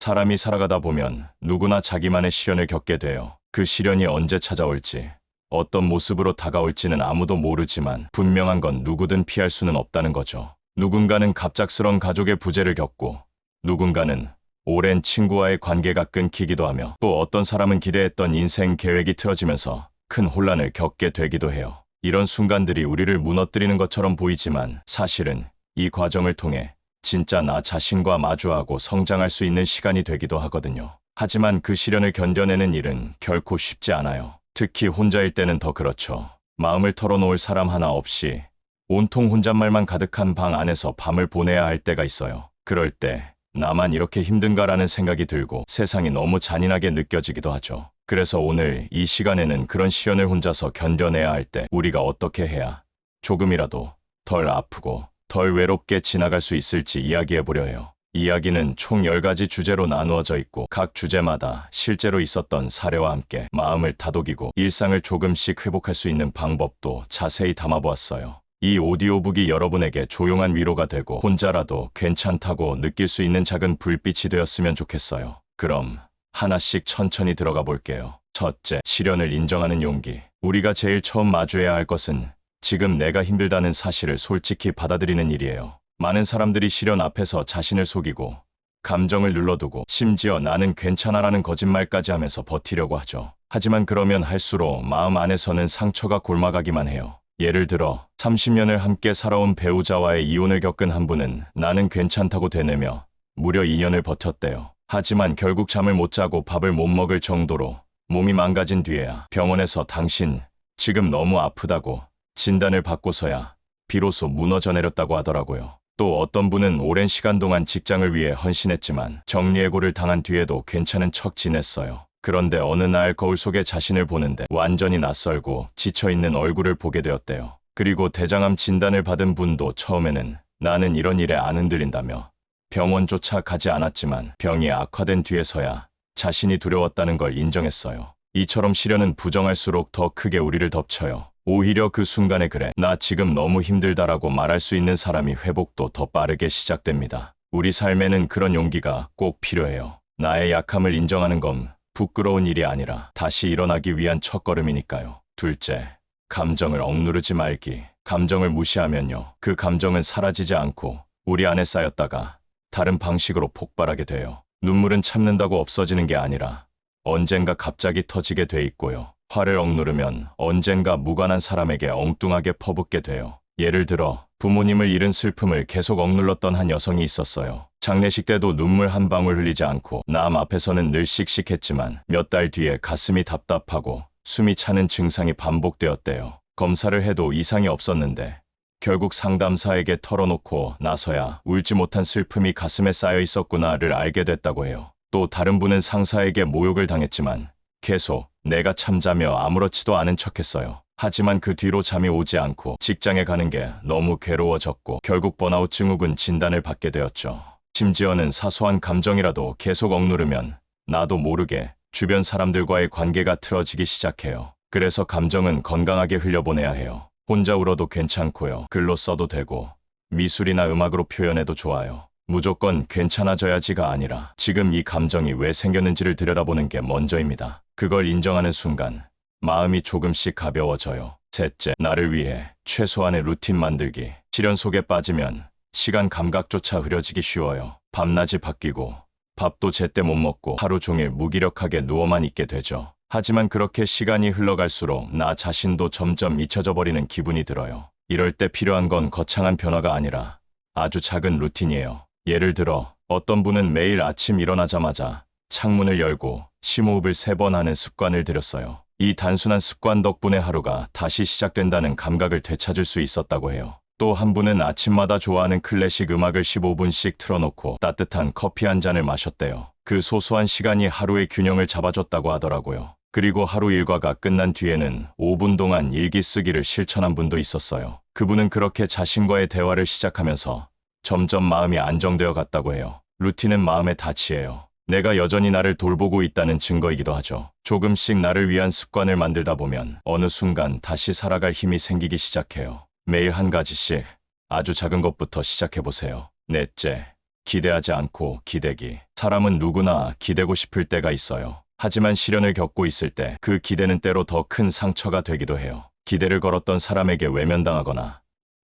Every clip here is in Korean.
사람이 살아가다 보면 누구나 자기만의 시련을 겪게 돼요. 그 시련이 언제 찾아올지, 어떤 모습으로 다가올지는 아무도 모르지만 분명한 건 누구든 피할 수는 없다는 거죠. 누군가는 갑작스런 가족의 부재를 겪고, 누군가는 오랜 친구와의 관계가 끊기기도 하며 또 어떤 사람은 기대했던 인생 계획이 틀어지면서 큰 혼란을 겪게 되기도 해요. 이런 순간들이 우리를 무너뜨리는 것처럼 보이지만 사실은 이 과정을 통해 진짜 나 자신과 마주하고 성장할 수 있는 시간이 되기도 하거든요. 하지만 그 시련을 견뎌내는 일은 결코 쉽지 않아요. 특히 혼자일 때는 더 그렇죠. 마음을 털어놓을 사람 하나 없이 온통 혼잣말만 가득한 방 안에서 밤을 보내야 할 때가 있어요. 그럴 때 나만 이렇게 힘든가라는 생각이 들고 세상이 너무 잔인하게 느껴지기도 하죠. 그래서 오늘 이 시간에는 그런 시련을 혼자서 견뎌내야 할 때 우리가 어떻게 해야 조금이라도 덜 아프고 덜 외롭게 지나갈 수 있을지 이야기해 보려 해요. 이야기는 총 10가지 주제로 나누어져 있고 각 주제마다 실제로 있었던 사례와 함께 마음을 다독이고 일상을 조금씩 회복할 수 있는 방법도 자세히 담아보았어요. 이 오디오북이 여러분에게 조용한 위로가 되고 혼자라도 괜찮다고 느낄 수 있는 작은 불빛이 되었으면 좋겠어요. 그럼 하나씩 천천히 들어가 볼게요. 첫째, 시련을 인정하는 용기. 우리가 제일 처음 마주해야 할 것은 지금 내가 힘들다는 사실을 솔직히 받아들이는 일이에요. 많은 사람들이 시련 앞에서 자신을 속이고 감정을 눌러두고 심지어 나는 괜찮아라는 거짓말까지 하면서 버티려고 하죠. 하지만 그러면 할수록 마음 안에서는 상처가 골마가기만 해요. 예를 들어 30년을 함께 살아온 배우자와의 이혼을 겪은 한 분은 나는 괜찮다고 되뇌며 무려 2년을 버텼대요. 하지만 결국 잠을 못 자고 밥을 못 먹을 정도로 몸이 망가진 뒤에야 병원에서 당신 지금 너무 아프다고 진단을 받고서야 비로소 무너져 내렸다고 하더라고요. 또 어떤 분은 오랜 시간 동안 직장을 위해 헌신했지만 정리해고를 당한 뒤에도 괜찮은 척 지냈어요. 그런데 어느 날 거울 속에 자신을 보는데 완전히 낯설고 지쳐있는 얼굴을 보게 되었대요. 그리고 대장암 진단을 받은 분도 처음에는 나는 이런 일에 안 흔들린다며 병원조차 가지 않았지만 병이 악화된 뒤에서야 자신이 두려웠다는 걸 인정했어요. 이처럼 시련은 부정할수록 더 크게 우리를 덮쳐요. 오히려 그 순간에 그래, 나 지금 너무 힘들다라고 말할 수 있는 사람이 회복도 더 빠르게 시작됩니다. 우리 삶에는 그런 용기가 꼭 필요해요. 나의 약함을 인정하는 건 부끄러운 일이 아니라 다시 일어나기 위한 첫걸음이니까요. 둘째, 감정을 억누르지 말기. 감정을 무시하면요. 그 감정은 사라지지 않고 우리 안에 쌓였다가 다른 방식으로 폭발하게 돼요. 눈물은 참는다고 없어지는 게 아니라 언젠가 갑자기 터지게 돼 있고요. 화를 억누르면 언젠가 무관한 사람에게 엉뚱하게 퍼붓게 돼요. 예를 들어 부모님을 잃은 슬픔을 계속 억눌렀던 한 여성이 있었어요. 장례식 때도 눈물 한 방울 흘리지 않고 남 앞에서는 늘 씩씩했지만 몇 달 뒤에 가슴이 답답하고 숨이 차는 증상이 반복되었대요. 검사를 해도 이상이 없었는데 결국 상담사에게 털어놓고 나서야 울지 못한 슬픔이 가슴에 쌓여 있었구나를 알게 됐다고 해요. 또 다른 분은 상사에게 모욕을 당했지만 계속 내가 참자며 아무렇지도 않은 척했어요. 하지만 그 뒤로 잠이 오지 않고 직장에 가는 게 너무 괴로워졌고 결국 번아웃 증후군 진단을 받게 되었죠. 심지어는 사소한 감정이라도 계속 억누르면 나도 모르게 주변 사람들과의 관계가 틀어지기 시작해요. 그래서 감정은 건강하게 흘려보내야 해요. 혼자 울어도 괜찮고요. 글로 써도 되고 미술이나 음악으로 표현해도 좋아요. 무조건 괜찮아져야지가 아니라 지금 이 감정이 왜 생겼는지를 들여다보는 게 먼저입니다. 그걸 인정하는 순간 마음이 조금씩 가벼워져요. 셋째, 나를 위해 최소한의 루틴 만들기. 시련 속에 빠지면 시간 감각조차 흐려지기 쉬워요. 밤낮이 바뀌고 밥도 제때 못 먹고 하루 종일 무기력하게 누워만 있게 되죠. 하지만 그렇게 시간이 흘러갈수록 나 자신도 점점 잊혀져 버리는 기분이 들어요. 이럴 때 필요한 건 거창한 변화가 아니라 아주 작은 루틴이에요. 예를 들어 어떤 분은 매일 아침 일어나자마자 창문을 열고 심호흡을 세 번 하는 습관을 들였어요. 이 단순한 습관 덕분에 하루가 다시 시작된다는 감각을 되찾을 수 있었다고 해요. 또 한 분은 아침마다 좋아하는 클래식 음악을 15분씩 틀어놓고 따뜻한 커피 한 잔을 마셨대요. 그 소소한 시간이 하루의 균형을 잡아줬다고 하더라고요. 그리고 하루 일과가 끝난 뒤에는 5분 동안 일기 쓰기를 실천한 분도 있었어요. 그분은 그렇게 자신과의 대화를 시작하면서 점점 마음이 안정되어 갔다고 해요. 루틴은 마음의 닻이에요. 내가 여전히 나를 돌보고 있다는 증거이기도 하죠. 조금씩 나를 위한 습관을 만들다 보면 어느 순간 다시 살아갈 힘이 생기기 시작해요. 매일 한 가지씩 아주 작은 것부터 시작해 보세요. 넷째, 기대하지 않고 기대기. 사람은 누구나 기대고 싶을 때가 있어요. 하지만 시련을 겪고 있을 때 그 기대는 때로 더 큰 상처가 되기도 해요. 기대를 걸었던 사람에게 외면당하거나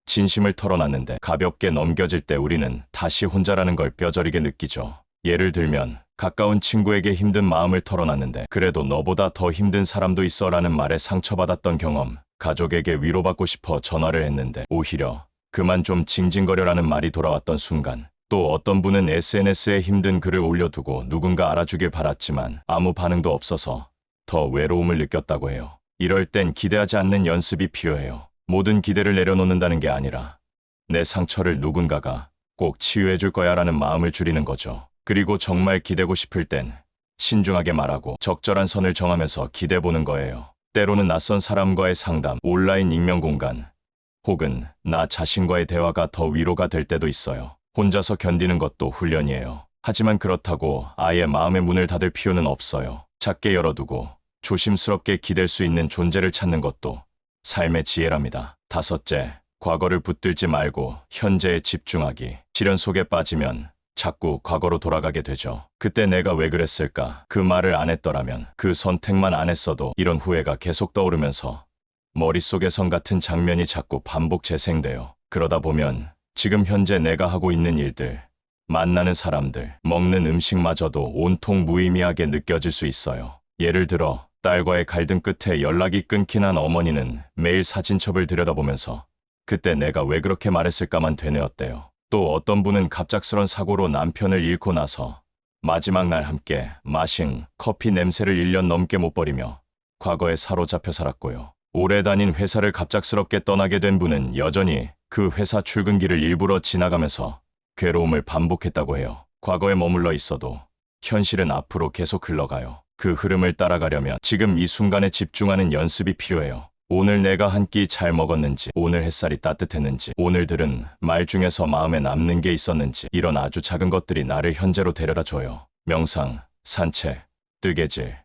진심을 털어놨는데 가볍게 넘겨질 때 우리는 다시 혼자라는 걸 뼈저리게 느끼죠. 예를 들면 가까운 친구에게 힘든 마음을 털어놨는데 그래도 너보다 더 힘든 사람도 있어 라는 말에 상처받았던 경험. 가족에게 위로받고 싶어 전화를 했는데 오히려 그만 좀 징징거려라는 말이 돌아왔던 순간 또 어떤 분은 SNS에 힘든 글을 올려두고 누군가 알아주길 바랐지만 아무 반응도 없어서 더 외로움을 느꼈다고 해요. 이럴 땐 기대하지 않는 연습이 필요해요. 모든 기대를 내려놓는다는 게 아니라 내 상처를 누군가가 꼭 치유해 줄 거야 라는 마음을 줄이는 거죠. 그리고 정말 기대고 싶을 땐 신중하게 말하고 적절한 선을 정하면서 기대 보는 거예요. 때로는 낯선 사람과의 상담, 온라인 익명 공간, 혹은 나 자신과의 대화가 더 위로가 될 때도 있어요. 혼자서 견디는 것도 훈련이에요. 하지만 그렇다고 아예 마음의 문을 닫을 필요는 없어요. 작게 열어두고 조심스럽게 기댈 수 있는 존재를 찾는 것도 삶의 지혜랍니다. 다섯째, 과거를 붙들지 말고 현재에 집중하기. 시련 속에 빠지면 자꾸 과거로 돌아가게 되죠. 그때 내가 왜 그랬을까? 그 말을 안 했더라면, 그 선택만 안 했어도 이런 후회가 계속 떠오르면서 머릿속에 선 같은 장면이 자꾸 반복 재생돼요. 그러다 보면 지금 현재 내가 하고 있는 일들, 만나는 사람들, 먹는 음식마저도 온통 무의미하게 느껴질 수 있어요. 예를 들어 딸과의 갈등 끝에 연락이 끊긴 한 어머니는 매일 사진첩을 들여다보면서 그때 내가 왜 그렇게 말했을까만 되뇌었대요. 또 어떤 분은 갑작스런 사고로 남편을 잃고 나서 마지막 날 함께 마신 커피 냄새를 1년 넘게 못 버리며 과거에 사로잡혀 살았고요. 오래 다닌 회사를 갑작스럽게 떠나게 된 분은 여전히 그 회사 출근길을 일부러 지나가면서 괴로움을 반복했다고 해요. 과거에 머물러 있어도 현실은 앞으로 계속 흘러가요. 그 흐름을 따라가려면 지금 이 순간에 집중하는 연습이 필요해요. 오늘 내가 한 끼 잘 먹었는지, 오늘 햇살이 따뜻했는지, 오늘 들은 말 중에서 마음에 남는 게 있었는지, 이런 아주 작은 것들이 나를 현재로 데려다 줘요. 명상, 산책, 뜨개질,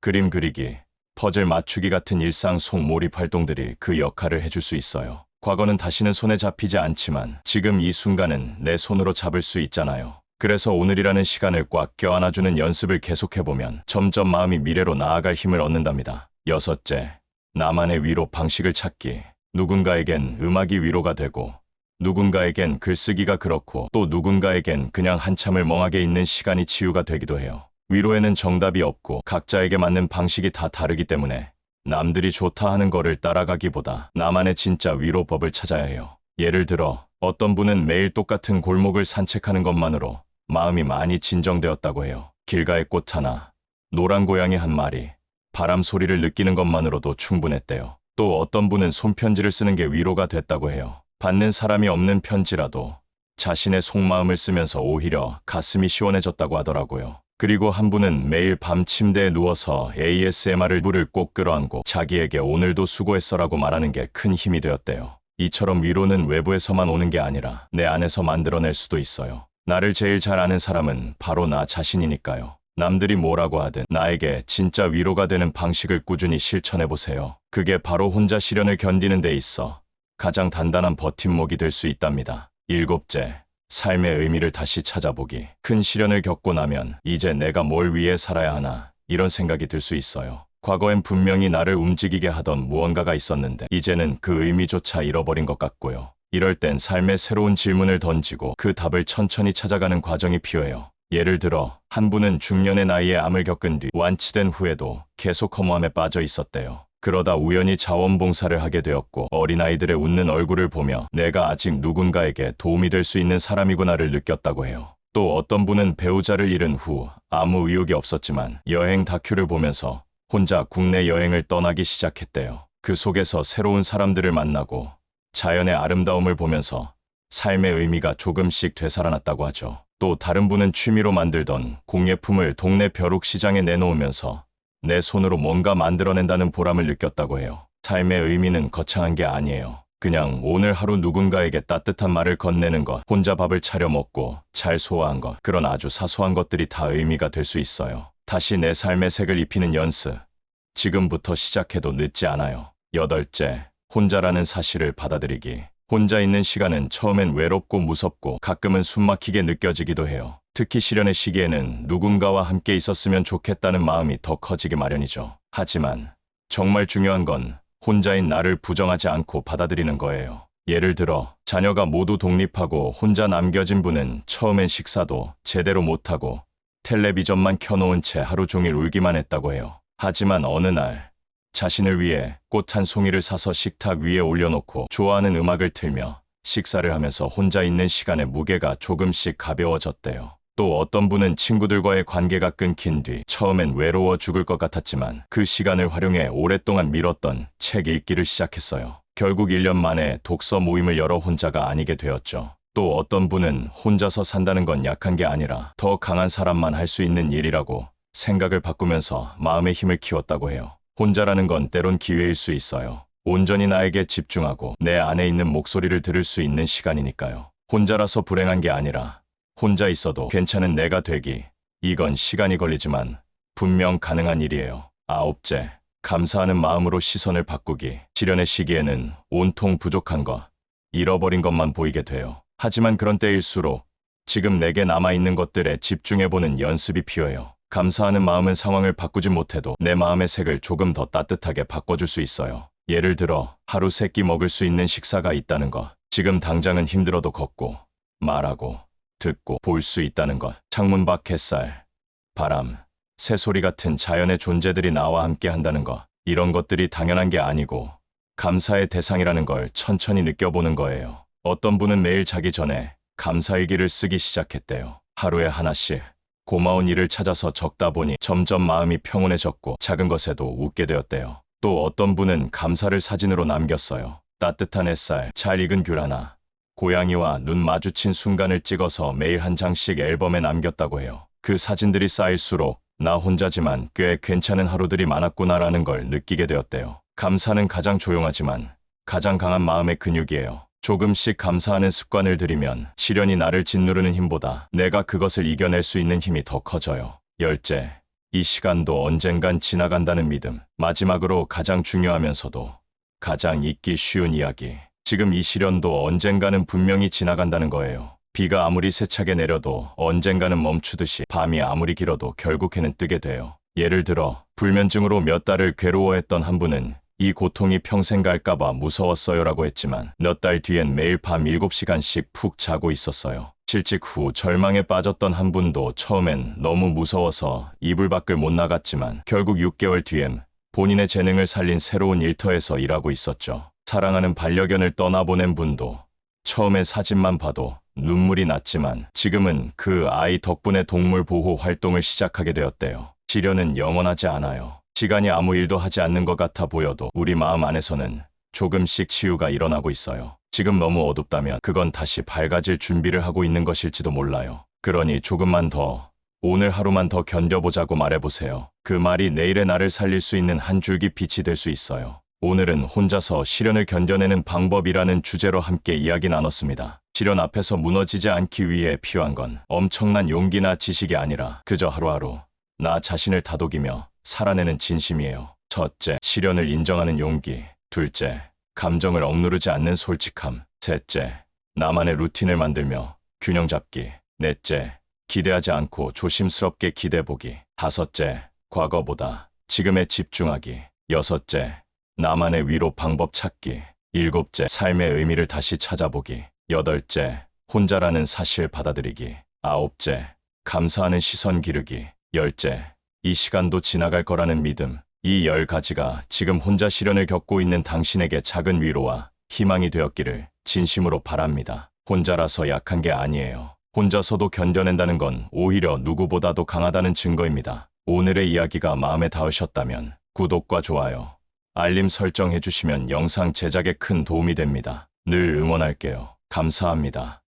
그림 그리기, 퍼즐 맞추기 같은 일상 속 몰입 활동들이 그 역할을 해줄 수 있어요. 과거는 다시는 손에 잡히지 않지만 지금 이 순간은 내 손으로 잡을 수 있잖아요. 그래서 오늘이라는 시간을 꽉 껴안아주는 연습을 계속해보면 점점 마음이 미래로 나아갈 힘을 얻는답니다. 여섯째, 나만의 위로 방식을 찾기. 누군가에겐 음악이 위로가 되고, 누군가에겐 글쓰기가 그렇고, 또 누군가에겐 그냥 한참을 멍하게 있는 시간이 치유가 되기도 해요. 위로에는 정답이 없고, 각자에게 맞는 방식이 다 다르기 때문에, 남들이 좋다 하는 거를 따라가기보다 나만의 진짜 위로법을 찾아야 해요. 예를 들어, 어떤 분은 매일 똑같은 골목을 산책하는 것만으로 마음이 많이 진정되었다고 해요. 길가의 꽃 하나, 노란 고양이 한 마리, 바람 소리를 느끼는 것만으로도 충분했대요. 또 어떤 분은 손편지를 쓰는 게 위로가 됐다고 해요. 받는 사람이 없는 편지라도 자신의 속마음을 쓰면서 오히려 가슴이 시원해졌다고 하더라고요. 그리고 한 분은 매일 밤 침대에 누워서 ASMR을 물을 꼭 끌어안고 자기에게 오늘도 수고했어라고 말하는 게 큰 힘이 되었대요. 이처럼 위로는 외부에서만 오는 게 아니라 내 안에서 만들어낼 수도 있어요. 나를 제일 잘 아는 사람은 바로 나 자신이니까요. 남들이 뭐라고 하든 나에게 진짜 위로가 되는 방식을 꾸준히 실천해 보세요. 그게 바로 혼자 시련을 견디는 데 있어 가장 단단한 버팀목이 될 수 있답니다. 일곱째, 삶의 의미를 다시 찾아보기. 큰 시련을 겪고 나면 이제 내가 뭘 위해 살아야 하나 이런 생각이 들 수 있어요. 과거엔 분명히 나를 움직이게 하던 무언가가 있었는데 이제는 그 의미조차 잃어버린 것 같고요. 이럴 땐 삶의 새로운 질문을 던지고 그 답을 천천히 찾아가는 과정이 필요해요. 예를 들어 한 분은 중년의 나이에 암을 겪은 뒤 완치된 후에도 계속 허무함에 빠져 있었대요. 그러다 우연히 자원봉사를 하게 되었고 어린아이들의 웃는 얼굴을 보며 내가 아직 누군가에게 도움이 될 수 있는 사람이구나를 느꼈다고 해요. 또 어떤 분은 배우자를 잃은 후 아무 의욕이 없었지만 여행 다큐를 보면서 혼자 국내 여행을 떠나기 시작했대요. 그 속에서 새로운 사람들을 만나고 자연의 아름다움을 보면서 삶의 의미가 조금씩 되살아났다고 하죠. 또 다른 분은 취미로 만들던 공예품을 동네 벼룩 시장에 내놓으면서 내 손으로 뭔가 만들어낸다는 보람을 느꼈다고 해요. 삶의 의미는 거창한 게 아니에요. 그냥 오늘 하루 누군가에게 따뜻한 말을 건네는 것, 혼자 밥을 차려 먹고 잘 소화한 것, 그런 아주 사소한 것들이 다 의미가 될 수 있어요. 다시 내 삶의 색을 입히는 연습. 지금부터 시작해도 늦지 않아요. 여덟째, 혼자라는 사실을 받아들이기. 혼자 있는 시간은 처음엔 외롭고 무섭고 가끔은 숨막히게 느껴지기도 해요. 특히 시련의 시기에는 누군가와 함께 있었으면 좋겠다는 마음이 더 커지기 마련이죠. 하지만 정말 중요한 건 혼자인 나를 부정하지 않고 받아들이는 거예요. 예를 들어 자녀가 모두 독립하고 혼자 남겨진 분은 처음엔 식사도 제대로 못하고 텔레비전만 켜놓은 채 하루 종일 울기만 했다고 해요. 하지만 어느 날 자신을 위해 꽃 한 송이를 사서 식탁 위에 올려놓고 좋아하는 음악을 틀며 식사를 하면서 혼자 있는 시간의 무게가 조금씩 가벼워졌대요. 또 어떤 분은 친구들과의 관계가 끊긴 뒤 처음엔 외로워 죽을 것 같았지만 그 시간을 활용해 오랫동안 미뤘던 책 읽기를 시작했어요. 결국 1년 만에 독서 모임을 열어 혼자가 아니게 되었죠. 또 어떤 분은 혼자서 산다는 건 약한 게 아니라 더 강한 사람만 할 수 있는 일이라고 생각을 바꾸면서 마음의 힘을 키웠다고 해요. 혼자라는 건 때론 기회일 수 있어요. 온전히 나에게 집중하고 내 안에 있는 목소리를 들을 수 있는 시간이니까요. 혼자라서 불행한 게 아니라 혼자 있어도 괜찮은 내가 되기. 이건 시간이 걸리지만 분명 가능한 일이에요. 아홉째, 감사하는 마음으로 시선을 바꾸기. 시련의 시기에는 온통 부족한 것, 잃어버린 것만 보이게 돼요. 하지만 그런 때일수록 지금 내게 남아있는 것들에 집중해보는 연습이 필요해요. 감사하는 마음은 상황을 바꾸지 못해도 내 마음의 색을 조금 더 따뜻하게 바꿔줄 수 있어요. 예를 들어 하루 세 끼 먹을 수 있는 식사가 있다는 것. 지금 당장은 힘들어도 걷고 말하고 듣고 볼 수 있다는 것. 창문 밖 햇살, 바람, 새소리 같은 자연의 존재들이 나와 함께 한다는 것. 이런 것들이 당연한 게 아니고 감사의 대상이라는 걸 천천히 느껴보는 거예요. 어떤 분은 매일 자기 전에 감사일기를 쓰기 시작했대요. 하루에 하나씩 고마운 일을 찾아서 적다 보니 점점 마음이 평온해졌고 작은 것에도 웃게 되었대요. 또 어떤 분은 감사를 사진으로 남겼어요. 따뜻한 햇살, 잘 익은 귤 하나, 고양이와 눈 마주친 순간을 찍어서 매일 한 장씩 앨범에 남겼다고 해요. 그 사진들이 쌓일수록 나 혼자지만 꽤 괜찮은 하루들이 많았구나라는 걸 느끼게 되었대요. 감사는 가장 조용하지만 가장 강한 마음의 근육이에요. 조금씩 감사하는 습관을 들이면 시련이 나를 짓누르는 힘보다 내가 그것을 이겨낼 수 있는 힘이 더 커져요. 열째, 이 시간도 언젠간 지나간다는 믿음. 마지막으로 가장 중요하면서도 가장 잊기 쉬운 이야기. 지금 이 시련도 언젠가는 분명히 지나간다는 거예요. 비가 아무리 세차게 내려도 언젠가는 멈추듯이 밤이 아무리 길어도 결국에는 뜨게 돼요. 예를 들어 불면증으로 몇 달을 괴로워했던 한 분은 이 고통이 평생 갈까봐 무서웠어요 라고 했지만 몇 달 뒤엔 매일 밤 7시간씩 푹 자고 있었어요. 실직 후 절망에 빠졌던 한 분도 처음엔 너무 무서워서 이불 밖을 못 나갔지만 결국 6개월 뒤엔 본인의 재능을 살린 새로운 일터에서 일하고 있었죠. 사랑하는 반려견을 떠나보낸 분도 처음에 사진만 봐도 눈물이 났지만 지금은 그 아이 덕분에 동물 보호 활동을 시작하게 되었대요. 시련은 영원하지 않아요. 시간이 아무 일도 하지 않는 것 같아 보여도 우리 마음 안에서는 조금씩 치유가 일어나고 있어요. 지금 너무 어둡다면 그건 다시 밝아질 준비를 하고 있는 것일지도 몰라요. 그러니 조금만 더, 오늘 하루만 더 견뎌보자고 말해보세요. 그 말이 내일의 나를 살릴 수 있는 한 줄기 빛이 될 수 있어요. 오늘은 혼자서 시련을 견뎌내는 방법이라는 주제로 함께 이야기 나눴습니다. 시련 앞에서 무너지지 않기 위해 필요한 건 엄청난 용기나 지식이 아니라 그저 하루하루 나 자신을 다독이며 살아내는 진심이에요. 첫째, 시련을 인정하는 용기. 둘째, 감정을 억누르지 않는 솔직함. 셋째, 나만의 루틴을 만들며 균형 잡기. 넷째, 기대하지 않고 조심스럽게 기대보기. 다섯째, 과거보다 지금에 집중하기. 여섯째, 나만의 위로 방법 찾기. 일곱째, 삶의 의미를 다시 찾아보기. 여덟째, 혼자라는 사실 받아들이기. 아홉째, 감사하는 시선 기르기. 열째, 이 시간도 지나갈 거라는 믿음. 이 열 가지가 지금 혼자 시련을 겪고 있는 당신에게 작은 위로와 희망이 되었기를 진심으로 바랍니다. 혼자라서 약한 게 아니에요. 혼자서도 견뎌낸다는 건 오히려 누구보다도 강하다는 증거입니다. 오늘의 이야기가 마음에 닿으셨다면 구독과 좋아요, 알림 설정해 주시면 영상 제작에 큰 도움이 됩니다. 늘 응원할게요. 감사합니다.